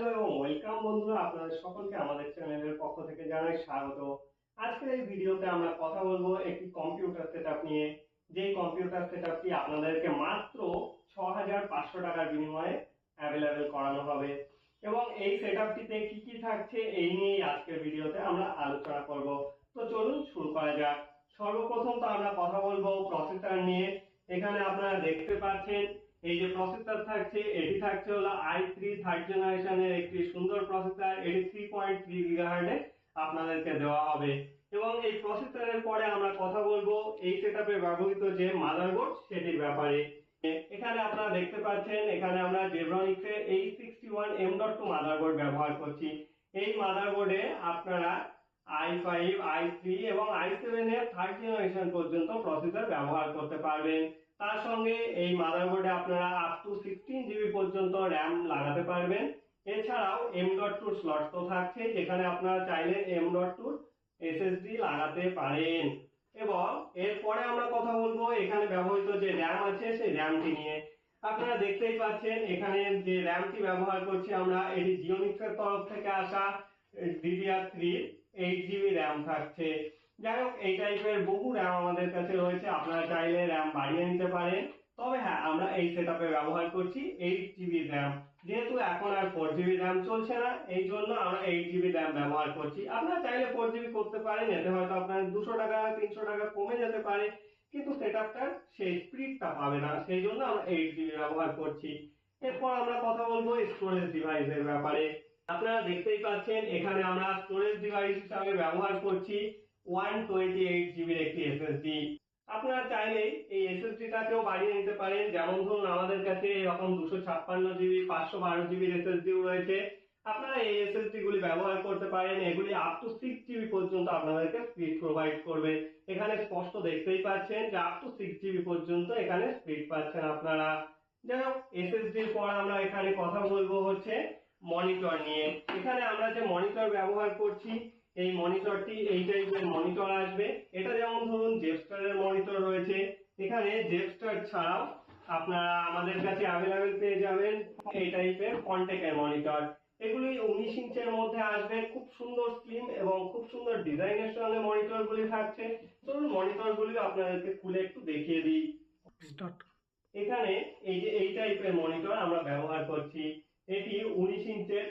Hello এবং welcome বন্ধুরা, আপনাদের সকলকে আমাদের চ্যানেলের পক্ষ থেকে জানাই স্বাগত। আজকের এই ভিডিওতে আমরা কথা বলব একটি কম্পিউটার সেটআপ নিয়ে। যে কম্পিউটার সেটআপটি আপনাদেরকে মাত্র ছ হাজার পাঁচশো টাকার বিনিময়ে অ্যাভেলেবেল করানো হবে। এবং এই সেটআপটিতে কি কি থাকছে এই নিয়েই আজকের ভিডিওতে আমরা আলোচনা করব। তো চলুন শুরু করা যাক। সর্বপ্রথম তো আমরা কথা বলব প্রসেসর নিয়ে। এখানে আপনারা দেখতে পাচ্ছেন, এই যে প্রসেসর থাকছে, এটি থাকছে হলো আই থ্রি থার্ড জেনারেশনের একটি সুন্দর প্রসেসর এটি থ্রি পয়েন্ট থ্রি গিগাহার্ডে আপনাদেরকে দেওয়া হবে। এবং এই প্রসেসরের পরে আমরা কথা বলব এই সেটআপে ব্যবহৃত যে মাদারবোর্ড সেটির ব্যাপারে। এখানে আপনারা দেখতে পাচ্ছেন, এখানে আমরা জেব্রনিক্স এর এই sixty one M dot two motherboard ব্যবহার করছি। এই মাদারবোর্ডে আপনারা আই ফাইভ আই থ্রি এবং আই সেভেন এর থার্ড জেনারেশন পর্যন্ত প্রসেসর ব্যবহার করতে পারবেন। তার সঙ্গে এই মাদারবোর্ডে আপনারা আপ টু সিক্সটিন জিবি পর্যন্ত র্যাম লাগাতে পারবেন। এছাড়াও এম ডট টুর স্লট তো থাকছে, যেখানে আপনারা চাইলে এম ডট টুর এসএসডি লাগাতে পারেন। এবং এরপরে আমরা কথা বলব এখানে ব্যবহৃত যে র্যাম আছে, সেই র্যামটি নিয়ে। আপনারা দেখতেই পাচ্ছেন, এখানে যে র্যামটি ব্যবহার করছি আমরা, এটি জিওনিক্সের তরফ থেকে আসা DDR three eight GB RAM থাকছে। যাই হোক এই টাইপের বহু র্যাম আমাদের কাছে রয়েছে। আপনারা চাইলে র্যাম বাড়িয়ে নিতে পারেন। তবে হ্যাঁ আমরা এই সেটআপে ব্যবহার করছি এইট জিবি র্যাম যেহেতু এখন আর ফোর জিবি র্যাম চলছে না, এই জন্য আমরা এইট জিবি র্যাম ব্যবহার করছি। আপনারা চাইলে ফোর জিবি করতে পারেন, এতে হয়তো আপনার দুশো টাকা, তিনশো টাকা কমে যেতে পারে। কিন্তু সেটআপটার সেই স্পিডটা পাবে না। সেই জন্য আমরা এইট জিবি ব্যবহার করছি। এরপর আমরা কথা বলব স্টোরেজ ডিভাইসের ব্যাপারে। আপনারা দেখতেই পাচ্ছেন, এখানে আমরা স্টোরেজ ডিভাইস হিসাবে ব্যবহার করছি ওয়ান টোয়েন্টি এইট জিবির একটি এসএসডি আপনারা চাইলে এই এসএসডিটাকেও বাড়িয়ে নিতে পারেন। যেমন ধরুন, আমাদের কাছে এরকম দুশো ছাপ্পান্ন জিবি পাঁচশো বারো জিবির এসএসডিও রয়েছে। আপনারা এই এসএসডি গুলি ব্যবহার করতে পারেন। এগুলি আপ টু সিক্স জিবি পর্যন্ত আপনাদেরকে স্পিড প্রোভাইড করবে। এখানে স্পষ্ট দেখতেই পাচ্ছেন যে আপ টু সিক্স জিবি পর্যন্ত এখানে স্পিড পাচ্ছেন আপনারা। যাই হোক এসএসডির পর আমরা এখানে কথা বলব হচ্ছে মনিটর নিয়ে। এখানে আমরা যে মনিটর ব্যবহার করছি এই মনিটরটি এই টাইপের মনিটর আসবে। এটা যেমন ধরুন জেপস্টারের মনিটর রয়েছে। এখানে জেপস্টার ছাড়াও আপনারা আমাদের কাছে অ্যাভেলেবেল পেয়ে যাবেন এই টাইপের কন্টেকের মনিটর এগুলি উনিশ ইঞ্চের মধ্যে আসবে। খুব সুন্দর স্লিম এবং খুব সুন্দর ডিজাইনের সঙ্গে মনিটর গুলি থাকছে। চলুন মনিটর গুলি আপনাদেরকে খুলে একটু দেখিয়ে দিই। এখানে এই যে এই টাইপের মনিটর আমরা ব্যবহার করছি এটি উনিশ ইঞ্চের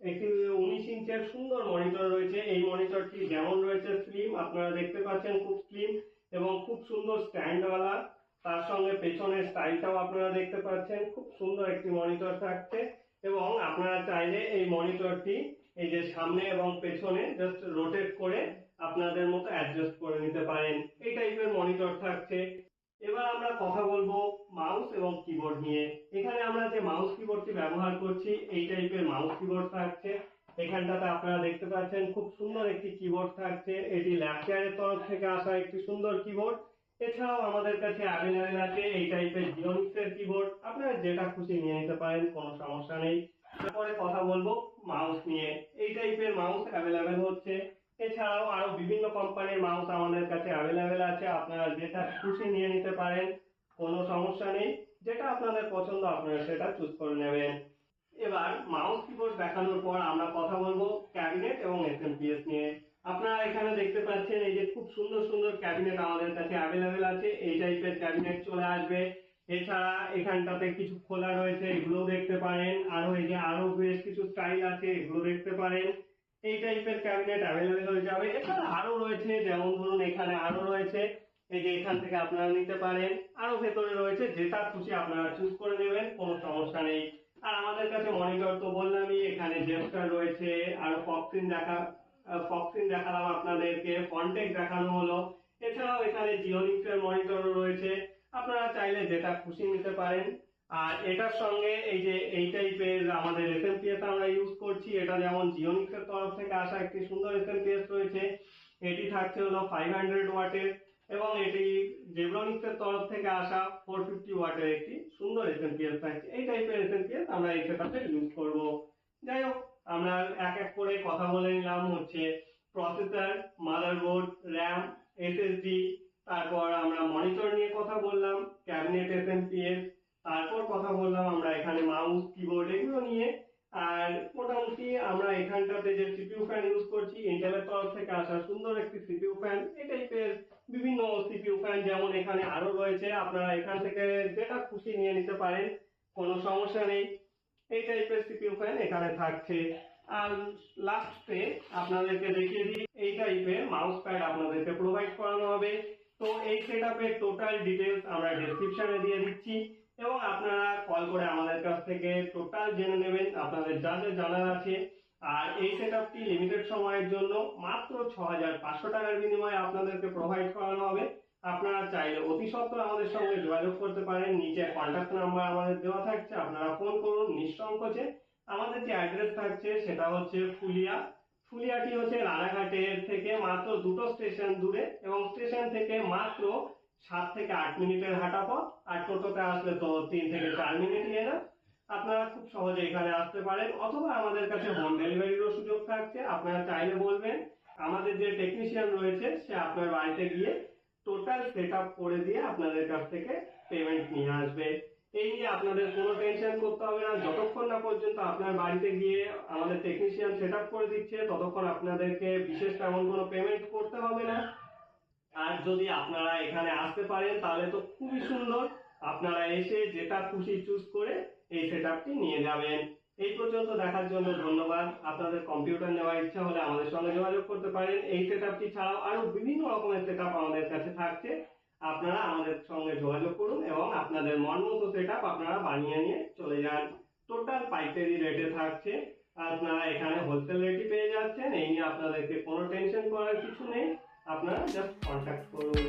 একটি উনিশ ইঞ্চের সুন্দর মনিটর রয়েছে। এই মনিটরটি যেমন রয়েছে স্লিম আপনারা দেখতে পাচ্ছেন খুব স্লিম এবং খুব সুন্দর স্ট্যান্ডওয়ালা তার সঙ্গে পেছনের স্টাইলটাও আপনারা দেখতে পাচ্ছেন। খুব সুন্দর একটি মনিটর থাকছে এবং আপনারা চাইলে এই মনিটরটি এই যে সামনে এবং পেছনে জাস্ট রোটেট করে আপনাদের মতো অ্যাডজাস্ট করে নিতে পারেন। এই টাইপের মনিটর থাকছে। এবার আমরা কথা বলব মাউস এবং কিবোর্ড নিয়ে। এখানে আমরা যে মাউস কিবোর্ডটি ব্যবহার করছি, এই টাইপের মাউস কিবোর্ড থাকছে। এখানটাতে আপনারা দেখতে পাচ্ছেন খুব সুন্দর একটি কিবোর্ড থাকছে। এটি ল্যাপটপের তরফ থেকে আসা একটি সুন্দর কিবোর্ড এছাড়াও আমাদের কাছে অ্যাভেলেবেল আছে এই টাইপের জিওনিক্সের কিবোর্ড আপনারা যেটা খুশি নিয়ে নিতে পারেন, কোনো সমস্যা নেই। তারপরে কথা বলব মাউস নিয়ে। এই টাইপের মাউস অ্যাভেলেবেল হচ্ছে। এছাড়াও আরও বিভিন্ন কোম্পানির মাউস আমাদের কাছে অ্যাভেলেবেল আছে। আপনারা যেটা খুশি নিয়ে নিতে পারেন, কোনো সমস্যা নেই। যেটা আপনাদের পছন্দ, আপনারা সেটা চুজ করে নেবেন। এবার মাউস কিবোর্ড দেখানোর পর আমরা কথা বলব ক্যাবিনেট এবং এসএমপিএস নিয়ে। আপনারা এখানে দেখতে পাচ্ছেন এই যে খুব সুন্দর সুন্দর ক্যাবিনেট আমাদের কাছে অ্যাভেলেবেল আছে। এই টাইপের ক্যাবিনেট চলে আসবে। এছাড়া এখানটাতে কিছু খোলা রয়েছে এগুলো দেখতে পারেন। আরও এই যে আরও বেশ কিছু স্টাইল আছে, এগুলো দেখতে পারেন। এই টাইপের ক্যাবিনেট অ্যাভেলেবেল হয়ে যাবে। এছাড়া আরও রয়েছে, যেমন ধরুন এখানে আরও রয়েছে। এই যে এখান থেকে আপনারা নিতে পারেন। আরও ভেতরে রয়েছে, যেটা খুশি আপনারা চুজ করে নেবেন, কোনো সমস্যা নেই। আর আমাদের কাছে মনিটর তো বললামই, এখানে জেপস্টার রয়েছে, আর ফক্সিন দেখা ফক্সিন দেখালাম আপনাদেরকে ফন্টেক দেখানো হলো। এছাড়াও এখানে জিওনিক্সের মনিটরও রয়েছে। আপনারা চাইলে যেটা খুশি নিতে পারেন। আর এটার সঙ্গে এই যে এই টাইপের আমাদের এসএমপিএস আমরা ইউজ করছি, এটা যেমন জিওনিক্সের তরফ থেকে আসা একটি সুন্দর এসএমপিএস রয়েছে। এটি থাকছে হলো ফাইভ হান্ড্রেড ওয়াটের এবং এটি জেব্রনিক্স এর তরফ থেকে আসা ফোর ফিফটি ওয়াটের একটি সুন্দর এসএমপিএস থাকছে এই টাইপের এসএমপিএস আমরা এই সেটআপে ইউজ করব। যাই হোক, আমরা এক এক করে কথা বলে নিলাম। হচ্ছে প্রসেসর মাদারবোর্ড র্যাম এসএসডি তারপর আমরা মনিটর নিয়ে কথা বললাম ক্যাবিনেট এসএমপিএস তারপর কথা বললাম আমরা এখানে মাউস কিবোর্ড এগুলো নিয়ে আর মোটামুটি আমরা এখানটাতে যে সিপিউ ফ্যান ইউজ করছি ইন্টেলের তরফ থেকে আসা সুন্দর একটি সিপিউ ফ্যান এই টাইপের বিভিন্ন সিপিউ ফ্যান যেমন এখানে আরও রয়েছে, আপনারা এখান থেকে যেটা খুশি নিয়ে নিতে পারেন, কোনো সমস্যা নেই। এই টাইপের সিপিউ ফ্যান এখানে থাকছে। আর লাস্টে আপনাদেরকে দেখিয়ে দিই, এই টাইপের মাউস প্যাড আপনাদেরকে প্রোভাইড করানো হবে। তো এই সেটআপের টোটাল ডিটেলস আমরা ডেসক্রিপশনে দিয়ে দিচ্ছি। এবং আপনারা কল করে আমাদের কাছ থেকে টোটাল জেনে নেবেন আপনাদের যা যা জানার আছে। আর এই সেটআপটি লিমিটেড সময়ের জন্য মাত্র ছ হাজার পাঁচশো টাকার বিনিময়ে আপনাদেরকে প্রোভাইড করানো হবে। আপনারা চাইলে অতি সত্ত্বর আমাদের সঙ্গে যোগাযোগ করতে পারেন। নিচে কন্ট্যাক্ট নাম্বার আমাদের দেওয়া থাকছে, আপনারা ফোন করুন নিঃসংকোচে। আমাদের যে অ্যাড্রেস থাকছে সেটা হচ্ছে ফুলিয়া। ফুলিয়াটি হচ্ছে রানাঘাটের থেকে মাত্র দুটো স্টেশন দূরে এবং স্টেশন থেকে মাত্র সাত থেকে আট মিনিটের হাঁটা পথ আর টোটোতে আসলে তো তিন থেকে চার মিনিট নিয়ে না আপনারা খুব সহজে এখানে আসতে পারেন অথবা আমাদের কাছে হোম ডেলিভারিরও সুযোগ থাকছে, আপনারা চাইলে বলবেন। আমাদের যে টেকনিশিয়ান রয়েছে, সে আপনার বাড়িতে গিয়ে টোটাল সেট আপ করে দিয়ে আপনাদের কাছ থেকে পেমেন্ট নিয়ে আসবে। এই নিয়ে আপনাদের কোনো টেনশন করতে হবে না। যতক্ষণ না পর্যন্ত আপনার বাড়িতে গিয়ে আমাদের টেকনিশিয়ান সেট আপ করে দিচ্ছে, ততক্ষণ আপনাদেরকে বিশেষ তেমন কোনো পেমেন্ট করতে হবে না। আর যদি আপনারা এখানে আসতে পারেন, তাহলে তো খুবই সুন্দর। আপনারা এসে যেটা খুশি চুজ করে এই সেটআপটি নিয়ে যাবেন। এই পর্যন্ত দেখার জন্য ধন্যবাদ। আপনাদের কম্পিউটার নেওয়ার ইচ্ছা হলে আমাদের সঙ্গে যোগাযোগ করতে পারেন। এই সেটআপটি ছাড়াও আরও বিভিন্ন রকমের সেটআপ আমাদের কাছে থাকছে। আপনারা আমাদের সঙ্গে যোগাযোগ করুন এবং আপনাদের মন মতো সেটআপ আপনারা বানিয়ে নিয়ে চলে যান। টোটাল পাইকারি রেটে থাকছে। আপনারা এখানে হোলসেল রেটই পেয়ে যাচ্ছেন। এই নিয়ে আপনাদেরকে কোনো টেনশন করার কিছু নেই। আপনারা জাস্ট কন্ট্যাক্ট করুন